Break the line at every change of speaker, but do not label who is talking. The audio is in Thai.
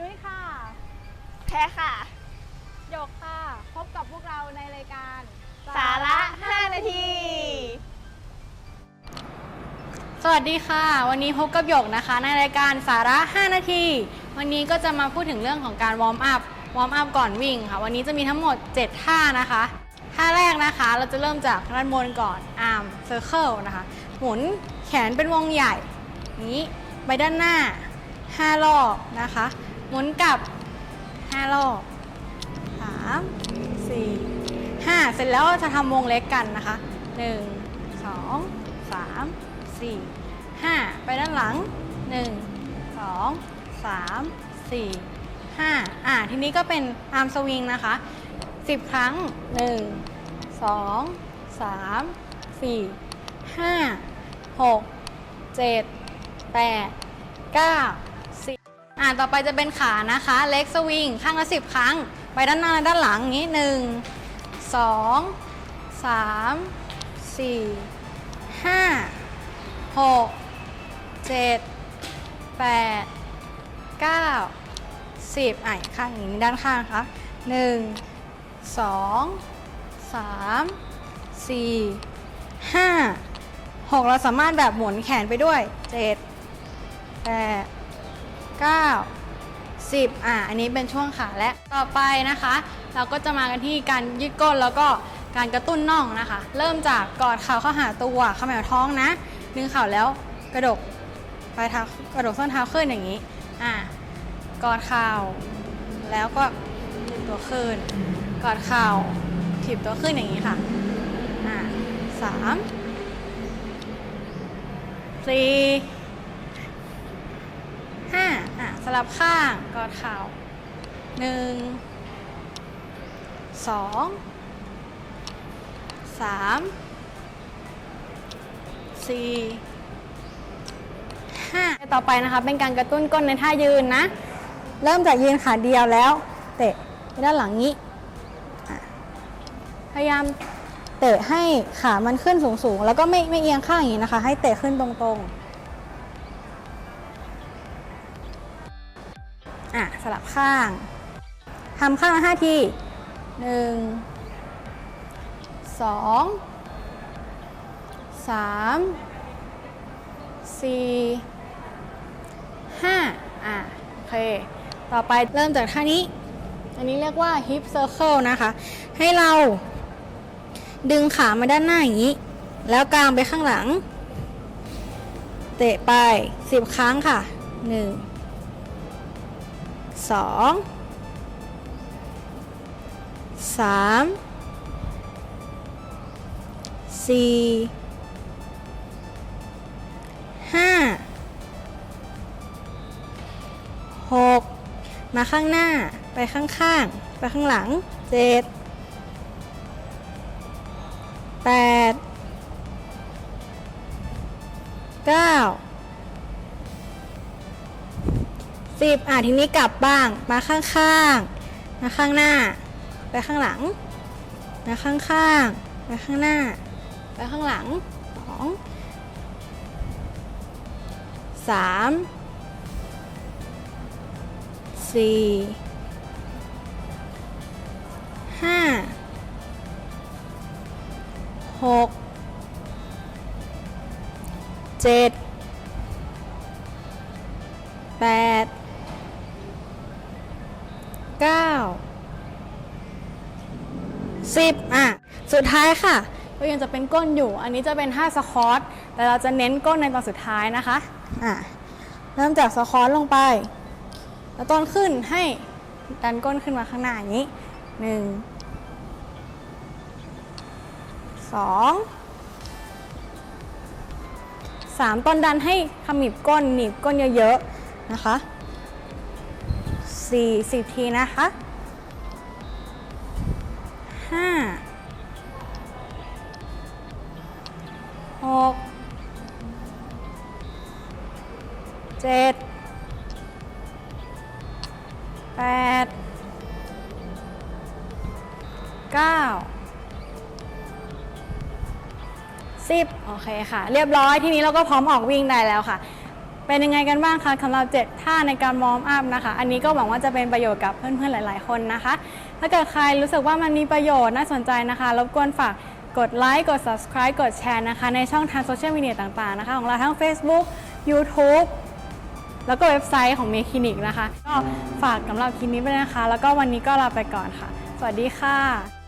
ยุ้ยค่ะ
แพ้ค่ะ
หยกค่ะ พบกับพวกเราในรายการ
สาระ 5 นาที
สวัสดีค่ะ วันนี้พบกับหยกนะคะ ในรายการสาระ 5 นาที วันนี้ก็จะมาพูดถึงเรื่องของการวอร์มอัพ วอร์มอัพก่อนวิ่งค่ะ วันนี้จะมีทั้งหมด 7 ท่านะคะ ท่าแรกนะคะ เราจะเริ่มจากด้านบนก่อน อาร์มเซอร์เคิลนะคะ หมุนแขนเป็นวงใหญ่ นี้ไปด้านหน้า 5 รอบนะคะ หมุนกลับ5รอบ3 4 5เสร็จแล้วจะทำวงเล็กกันนะคะ1 2 3 4 5ไปด้านหลัง1 2 3 4 5อ่าทีนี้ก็เป็นอาร์มสวิงนะคะ10ครั้ง1 2 3 4 5 6 7 8 9 อ่าต่อไปจะเป็นขานะคะ เล็กสวิงข้างละ10ครั้ง ไปด้านหน้าและด้านหลังอย่างนี้1 2 3 4 5หกเจ็ดแปดเก้าสิบอะข้างนี้ด้านข้างครับหนึ่งสองสามสี่ห้าหกเราสามารถแบบหมุนแขนไปด้วยเจ็ดแปด เก้าสิบอะอันนี้เป็นช่วงขาและต่อไปนะคะ เราก็จะมากันที่การยืดก้นแล้วก็การกระตุ้นน่องนะคะ เริ่มจากกอดเข่าเข้าหาตัวเขมวท้องนะดึงเข่าแล้วกระดกปลายเท้ากระดกส้นเท้าขึ้นอย่างนี้อะกอดเข่าแล้วก็ถีบตัวขึ้น กอดเข่าถีบตัวขึ้นอย่างนี้ค่ะอะสามสี่ สลับข้างกอดเข่าหนึ่งสองสามสี่5ต่อไปนะคะเป็นการกระตุ้นก้นในท่ายืนนะ เริ่มจากยืนขาเดียวแล้ว เตะด้านหลังนี้ พยายามเตะให้ขามันขึ้นสูงๆ แล้วก็ไม่ไม่เอียงข้างอย่างนี้นะคะ ให้เตะขึ้นตรงๆ อะสลับข้างทำข้างละห้าทีหนึ่งสองสามสี่ห้าอะโอเค ต่อไปเริ่มจากท่านี้ อันนี้เรียกว่า hip circle นะคะ ให้เราดึงขามาด้านหน้าอย่างนี้ แล้วกางไปข้างหลัง เตะไป 10 ครั้งค่ะ 1 2 3 4ห้าหกมาข้างหน้าไปข้างๆ ไปข้างหลังเจ็ดแปดเก้า สิบอะทีนี้กลับบ้าง มาข้างๆ มาข้างหน้า ไปข้างหลัง มาข้างๆ ไปข้างหน้า ไปข้างหลังสองสามสี่ห้าหกเจ็ดแปด เก้าสิบอะ สุดท้ายค่ะ ก็ยังจะเป็นก้นอยู่ อันนี้จะเป็นท่าสควอตแต่เราจะเน้นก้นในตอนสุดท้ายนะคะอะเริ่มจากสควอตลงไป แล้วตอนขึ้นให้ดันก้นขึ้นมาข้างหน้าอย่างนี้หนึ่งสองสามตอนดันให้ขมิบก้นหนีบก้นเยอะๆนะคะ สี่สิบทีนะคะห้าหกเจ็ดแปดเก้าสิบโอเคค่ะ เรียบร้อยทีนี้เราก็พร้อมออกวิ่งได้แล้วค่ะ เป็นยังไงกันบ้างคะสำหรับ 7 ท่าในการวอร์มอัพนะคะ อันนี้ก็หวังว่าจะเป็นประโยชน์กับเพื่อนๆหลาย ๆ คนนะคะ ถ้าเกิดใครรู้สึกว่ามันมีประโยชน์น่าสนใจนะคะ รบกวนฝากกดไลค์กด subscribe กดแชร์นะคะ ในช่องทางโซเชียลมีเดียต่างๆนะคะ ของเราทั้ง Facebook YouTube แล้วก็เว็บไซต์ของเมคลินิกนะคะ ก็ฝากสำหรับคลิปนี้ไปนะคะ แล้วก็วันนี้ก็ลาไปก่อนค่ะ สวัสดีค่ะ